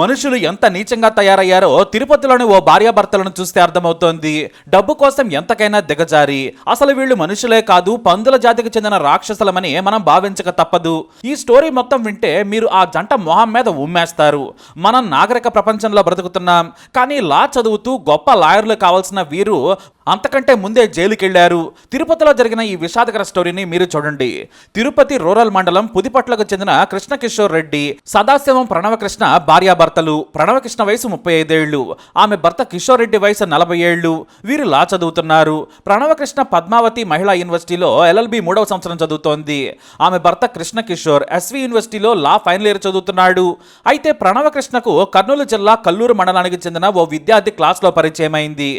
మనుషులు ఎంత నీచంగా తయారయ్యారో తిరుపతిలోని ఓ భార్యాభర్తలను చూస్తే అర్థమవుతోంది. డబ్బు కోసం ఎంతకైనా దిగజారి. అసలు వీళ్ళు మనుషులే కాదు పందుల జాతికి చెందిన రాక్షసులమని మనం భావించక తప్పదు. ఈ స్టోరీ మొత్తం వింటే మీరు ఆ జంట మొహం మీద ఉమ్మేస్తారు. మనం నాగరిక ప్రపంచంలో బ్రతుకుతున్నాం. కానీ లా చదువుతూ గొప్ప లాయర్లు కావాల్సిన వీరు అంతకంటే ముందే జైలుకెళ్ళారు. తిరుపతిలో జరిగిన ఈ విషాదకర స్టోరీని మీరు చూడండి. తిరుపతి రూరల్ మండలం పుదిపట్లకు చెందిన కృష్ణకిషోర్ రెడ్డి సదాశివం ప్రణవకృష్ణ భార్యాభర్తలు. ప్రణవకృష్ణ వయసు ముప్పై ఐదేళ్ళు ఆమె భర్త కిషోర్ రెడ్డి వయసు నలభై ఏళ్ళు వీరు లా చదువుతున్నారు. ప్రణవకృష్ణ పద్మావతి మహిళా యూనివర్సిటీలో ఎల్ఎల్బి మూడవ సంవత్సరం చదువుతోంది. ఆమె భర్త కృష్ణ కిషోర్ ఎస్వి యూనివర్సిటీలో లా ఫైనల్ ఇయర్ చదువుతున్నాడు. అయితే ప్రణవకృష్ణకు కర్నూలు జిల్లా కల్లూరు మండలానికి చెందిన ఓ విద్యార్థి క్లాస్లో పరిచయమైంది.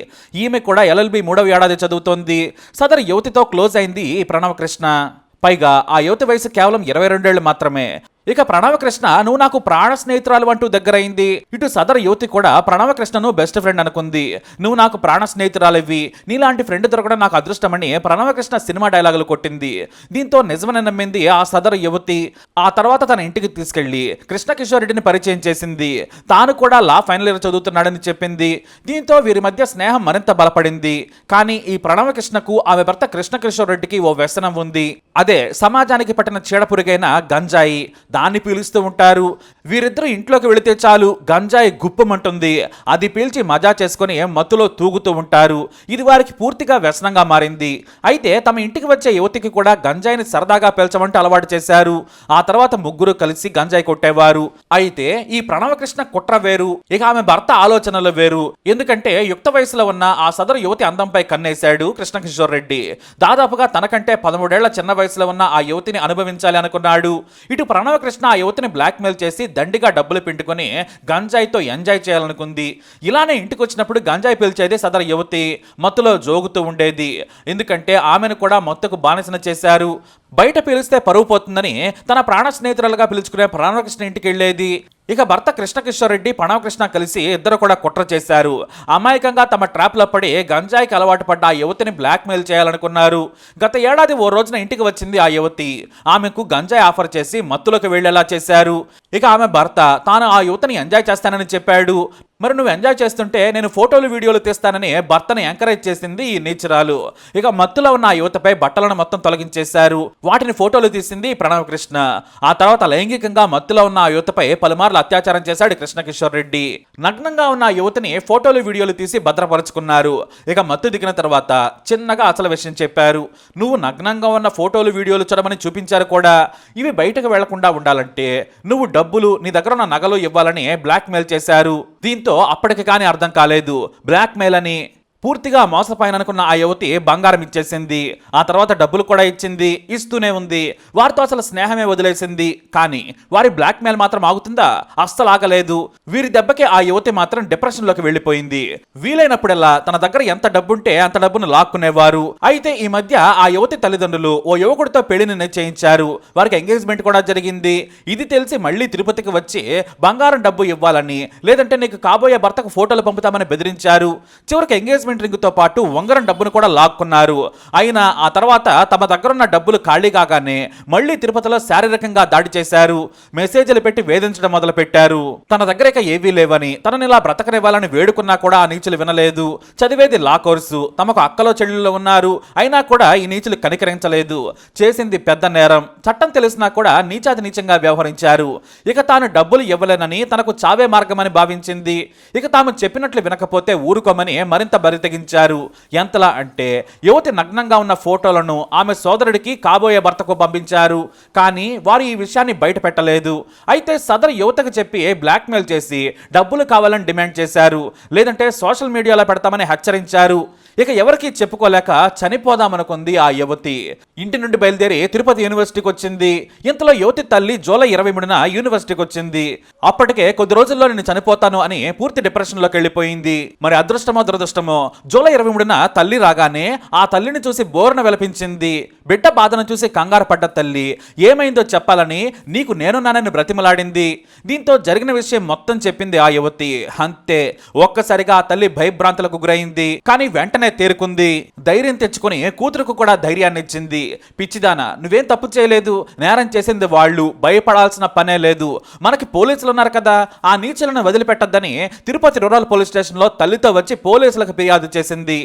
ఈమె కూడా ఎల్ఎల్బి మూడవ ఏడాది చదువుతోంది. సదరు యువతితో క్లోజ్ అయింది ఈ ప్రణవకృష్ణ. పైగా ఆ యువతి వయసు కేవలం ఇరవై రెండేళ్ళు మాత్రమే. ఇక ప్రణవకృష్ణ నువ్వు నాకు ప్రాణ స్నేహితురాలు అంటూ దగ్గరైంది. ఇటు సదరు యువతి కూడా ప్రణవకృష్ణను బెస్ట్ ఫ్రెండ్ అనుకుంది. నువ్వు నాకు ప్రాణ స్నేహితురాలివి నీలాంటి ఫ్రెండ్ దొరకడం నాకు అదృష్టమని ప్రణవకృష్ణ సినిమా డైలాగులు కొట్టింది. దీంతో నిజమని నమ్మింది ఆ సదరు యువతి. ఆ తర్వాత తన ఇంటికి తీసుకెళ్ళి కృష్ణకిషోర్ రెడ్డిని పరిచయం చేసింది. తాను కూడా లా ఫైనల్ ఇయర్ చదువుతున్నాడని చెప్పింది. దీంతో వీరి మధ్య స్నేహం మరింత బలపడింది. కానీ ఈ ప్రణవకృష్ణకు ఆమె భర్త కృష్ణకిషోర్ రెడ్డికి ఓ వ్యసనం ఉంది. అదే సమాజానికి పట్టిన చీడపురుగైన గంజాయి. దాన్ని పీలుస్తూ ఉంటారు. వీరిద్దరూ ఇంట్లోకి వెళితే చాలు గంజాయి గుప్పమంటుంది. అది పీల్చి మజా చేసుకుని మత్తులో తూగుతూ ఉంటారు. ఇది వారికి పూర్తిగా వ్యసనంగా మారింది. అయితే తమ ఇంటికి వచ్చే యువతికి కూడా గంజాయిని సరదాగా పీల్చమంటూ అలవాటు చేశారు. ఆ తర్వాత ముగ్గురు కలిసి గంజాయి కొట్టేవారు. అయితే ఈ ప్రణవకృష్ణ కుట్ర వేరు. ఇక ఆమె భర్త ఆలోచనలు వేరు. ఎందుకంటే యుక్త వయసులో ఉన్న ఆ సదరు యువతి అందంపై కన్నేశాడు కృష్ణకిషోర్ రెడ్డి. దాదాపుగా తనకంటే పదమూడేళ్ళ చిన్న వయసులో ఉన్న ఆ యువతిని అనుభవించాలి అనుకున్నాడు. ఇటు కృష్ణ ఆ యువతిని బ్లాక్మెయిల్ చేసి దండిగా డబ్బులు పిండుకొని గంజాయితో ఎంజాయ్ చేయాలనుకుంది. ఇలానే ఇంటికి వచ్చినప్పుడు గంజాయి పిలిచేది సదరు యువతి. మత్తులో జోగుతూ ఉండేది. ఎందుకంటే ఆమెను కూడా మత్తుకు బానిసన చేశారు. బయట పిలిస్తే పరువు పోతుందని తన ప్రాణ స్నేహితురాలుగా పిలుచుకునే ప్రాణకృష్ణ ఇంటికి వెళ్ళేది. ఇక భర్త కృష్ణకిషోరెడ్డి ప్రణవకృష్ణ కలిసి ఇద్దరు కూడా కుట్ర చేశారు. అమాయకంగా తమ ట్రాప్లో పడి గంజాయికి అలవాటు పడ్డ ఆ యువతిని బ్లాక్మెయిల్ చేయాలనుకున్నారు. గత ఏడాది ఓ రోజున ఇంటికి వచ్చింది ఆ యువతి. ఆమెకు గంజాయి ఆఫర్ చేసి మత్తులకు వెళ్ళేలా చేశారు. ఇక ఆమె భర్త తాను ఆ యువతని ఎంజాయ్ చేస్తానని చెప్పాడు. మరి నువ్వు ఎంజాయ్ చేస్తుంటే నేను ఫోటోలు వీడియోలు తీస్తానని భర్తను ఎంకరేజ్ చేసింది ఈ నేచురాలు. ఇక మత్తులో ఉన్న ఆ యువతపై బట్టలను మొత్తం తొలగించేశారు. వాటిని ఫోటోలు తీసింది ప్రణవకృష్ణ. ఆ తర్వాత లైంగికంగా మత్తులో ఉన్న ఆ యువతపై పలుమార్లు అత్యాచారం చేశాడు కృష్ణకిషోర్ రెడ్డి. నగ్నంగా ఉన్న ఆ యువతిని ఫోటోలు వీడియోలు తీసి భద్రపరుచుకున్నారు. ఇక మత్తు దిగిన తర్వాత చిన్నగా అసలు విషయం చెప్పారు. నువ్వు నగ్నంగా ఉన్న ఫోటోలు వీడియోలు చూడమని చూపించారు కూడా. ఇవి బయటకు వెళ్ళకుండా ఉండాలంటే నువ్వు డబ్బులు నీ దగ్గర ఉన్న నగలు ఇవ్వాలని బ్లాక్మెయిల్ చేశారు. దీంతో అప్పటికి కానీ అర్థం కాలేదు. బ్లాక్మెయిల్ అని పూర్తిగా మోసపోయిననుకున్న ఆ యువతి బంగారం ఇచ్చేసింది. ఆ తర్వాత డబ్బులు కూడా ఇచ్చింది. ఇస్తూనే ఉంది. వారితో అసలు స్నేహమే వదిలేసింది. కానీ వారి బ్లాక్మెయిల్ మాత్రం ఆగుతుందా? అస్సలు ఆగలేదు. వీరి దెబ్బకి ఆ యువతి మాత్రం డిప్రెషన్లోకి వెళ్ళిపోయింది. వీలైనప్పుడల్లా తన దగ్గర ఎంత డబ్బుంటే అంత డబ్బును లాక్కునేవారు. అయితే ఈ మధ్య ఆ యువతి తల్లిదండ్రులు ఓ యువకుడితో పెళ్ళిని నిశ్చయించారు. వారికి ఎంగేజ్మెంట్ కూడా జరిగింది. ఇది తెలిసి మళ్ళీ తిరుపతికి వచ్చి బంగారం డబ్బు ఇవ్వాలని లేదంటే నీకు కాబోయే భర్తకు ఫోటోలు పంపుతామని బెదిరించారు. చివరికి ఎంగేజ్మెంట్ రింగ్తో పాటు ఉంగరం డబ్బును కూడా లాక్కున్నారు. ఆయన ఆ తర్వాత తమ దగ్గరున్న డబ్బులు ఖాళీ కాగానే మళ్ళీ తిరుపతిలో శారీరకంగా దాడి చేశారు. మెసేజ్లు పెట్టి వేధించడం మొదలు పెట్టారు తన దగ్గర ఇక ఏవీ లేవని తనని ఇలా బ్రతకనివ్వాలని వేడుకున్నా కూడా ఆ నీచులు వినలేదు. చదివేది లా కోర్సు తమకు అక్కలో చెల్లెళ్ళు ఉన్నారు. అయినా కూడా ఈ నీచులు కనికరించలేదు. చేసింది పెద్ద నేరం. చట్టం తెలిసినా కూడా నీచాది నీచంగా వ్యవహరించారు. ఇక తాను డబ్బులు ఇవ్వలేనని తనకు చావే మార్గమని భావించింది. ఇక తాము చెప్పినట్లు వినకపోతే ఊరుకోమని మరింత భరి తెగించారు ఎంతలా అంటే యువతి నగ్నంగా ఉన్న ఫోటోలను ఆమె సోదరుడికి కాబోయే భర్తకు పంపించారు. కానీ వారు ఈ విషయాన్ని బయట పెట్టలేదు అయితే సదరు యువతకు చెప్పి బ్లాక్మెయిల్ చేసి డబ్బులు కావాలని డిమాండ్ చేశారు. లేదంటే సోషల్ మీడియాలో పెడతామని హెచ్చరించారు. ఇక ఎవరికి చెప్పుకోలేక చనిపోదామనుకుంది ఆ యువతి. ఇంటి నుండి బయలుదేరి తిరుపతి యూనివర్సిటీకి వచ్చింది. ఇంతలో యువతి తల్లి జూలై ఇరవై మూడున యూనివర్సిటీకి వచ్చింది. అప్పటికే కొద్ది రోజుల్లో నేను చనిపోతాను అని పూర్తి డిప్రెషన్లోకి వెళ్ళిపోయింది. మరి అదృష్టమో దురదృష్టమో జూలై ఇరవై మూడున తల్లి రాగానే ఆ తల్లిని చూసి బోరున విలపించింది. బిడ్డ బాధను చూసి కంగారు పడ్డ తల్లి ఏమైందో చెప్పాలని నీకు నేనున్నానని బ్రతిమలాడింది. దీంతో జరిగిన విషయం మొత్తం చెప్పింది ఆ యువతి. అంతే ఒక్కసారిగా ఆ తల్లి భయభ్రాంతులకు గురైంది. కానీ వెంటనే వెంటనే తేరుకుంది. ధైర్యం తెచ్చుకొని కూతురుకు కూడా ధైర్యాన్ని ఇచ్చింది. పిచ్చిదానా నువ్వేం తప్పు చేయలేదు. నేరం చేసింది వాళ్ళు. భయపడాల్సిన పనే లేదు. మనకి పోలీసులు ఉన్నారు కదా. ఆ నీచులను వదిలిపెట్టద్దని తిరుపతి రూరల్ పోలీస్ స్టేషన్లో తల్లితో వచ్చి పోలీసులకు ఫిర్యాదు చేసింది.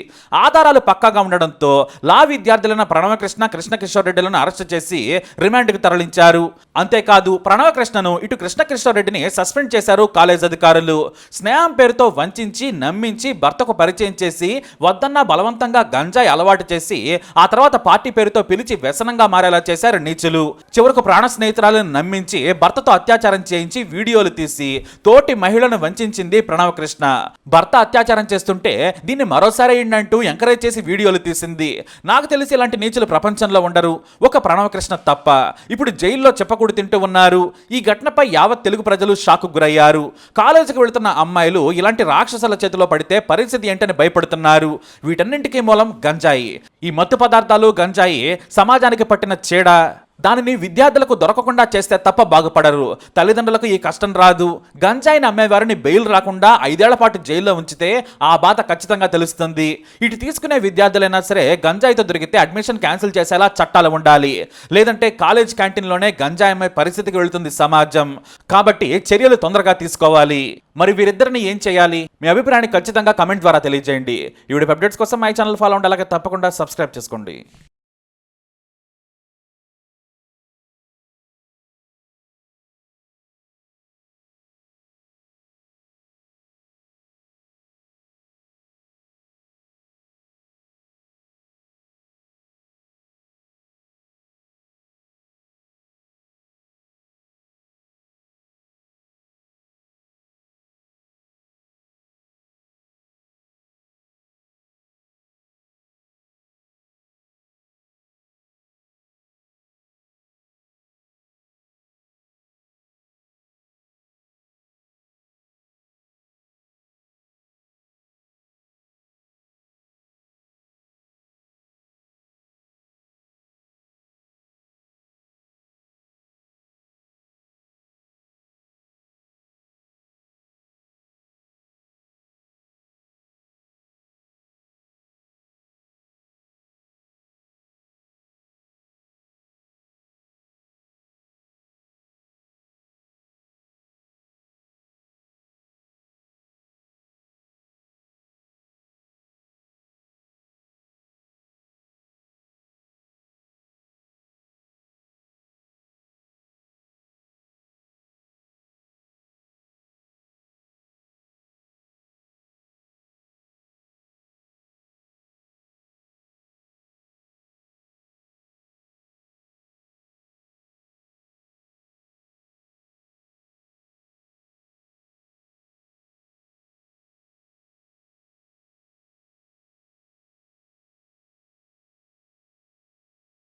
ఆధారాలు పక్కాగా ఉండడంతో లా విద్యార్థులైన ప్రణవకృష్ణ కృష్ణకిషోర్ రెడ్డిలను అరెస్ట్ చేసి రిమాండ్కి తరలించారు. అంతేకాదు ప్రణవకృష్ణను ఇటు కృష్ణకిషోర్ రెడ్డిని సస్పెండ్ చేశారు కాలేజ్ అధికారులు. స్నేహం పేరుతో వంచించి నమ్మించి భర్తకు పరిచయం చేసి వద్దన్న బలవంతంగా గంజాయి అలవాటు చేసి ఆ తర్వాత పార్టీ పేరుతో పిలిచి వ్యసనంగా మారేలా చేశారు నీచులు. చివరకు ప్రాణ స్నేహితురాలను నమ్మించి భర్తతో అత్యాచారం చేయించి వీడియోలు తీసి తోటి మహిళను వంచింది ప్రణవ కృష్ణ భర్త అత్యాచారం చేస్తుంటే దీన్ని మరోసారి అయిందంటూ ఎంకరేజ్ చేసి వీడియోలు తీసింది. నాకు తెలిసి ఇలాంటి నీచులు ప్రపంచంలో ఉండరు. ఒక ప్రణవకృష్ణ తప్ప. ఇప్పుడు జైల్లో చెప్పకూడు తింటూ ఉన్నారు. ఈ ఘటనపై యావత్ తెలుగు ప్రజలు షాకు గురయ్యారు. కాలేజీకి వెళుతున్న అమ్మాయిలు ఇలాంటి రాక్షసుల చేతిలో పడితే పరిస్థితి ఏంటని భయపడుతున్నారు. వీటన్నింటికీ మూలం గంజాయి. ఈ మత్తు పదార్థాలు గంజాయి సమాజానికి పట్టిన చీడ దానిని విద్యార్థులకు దొరకకుండా చేస్తే తప్ప బాగుపడరు. తల్లిదండ్రులకు ఈ కష్టం రాదు. గంజాయిని అమ్మేవారిని బెయిల్ రాకుండా ఐదేళ్ళ పాటు జైల్లో ఉంచితే ఆ బాధ ఖచ్చితంగా తెలుస్తుంది. ఇటు తీసుకునే విద్యార్థులైనా సరే గంజాయితో దొరికితే అడ్మిషన్ క్యాన్సిల్ చేసేలా చట్టాలు ఉండాలి. లేదంటే కాలేజ్ క్యాంటీన్లోనే గంజాయి అమ్మే పరిస్థితికి వెళుతుంది సమాజం. కాబట్టి చర్యలు తొందరగా తీసుకోవాలి. మరి వీరిద్దరిని ఏం చేయాలి? మీ అభిప్రాయాన్ని ఖచ్చితంగా కమెంట్ ద్వారా తెలియజేయండి. ఈ వీడియో అప్డేట్స్ కోసం మై ఛానల్ ఫాలో ఉండాలి అలాగే తప్పకుండా సబ్స్క్రైబ్ చేసుకోండి.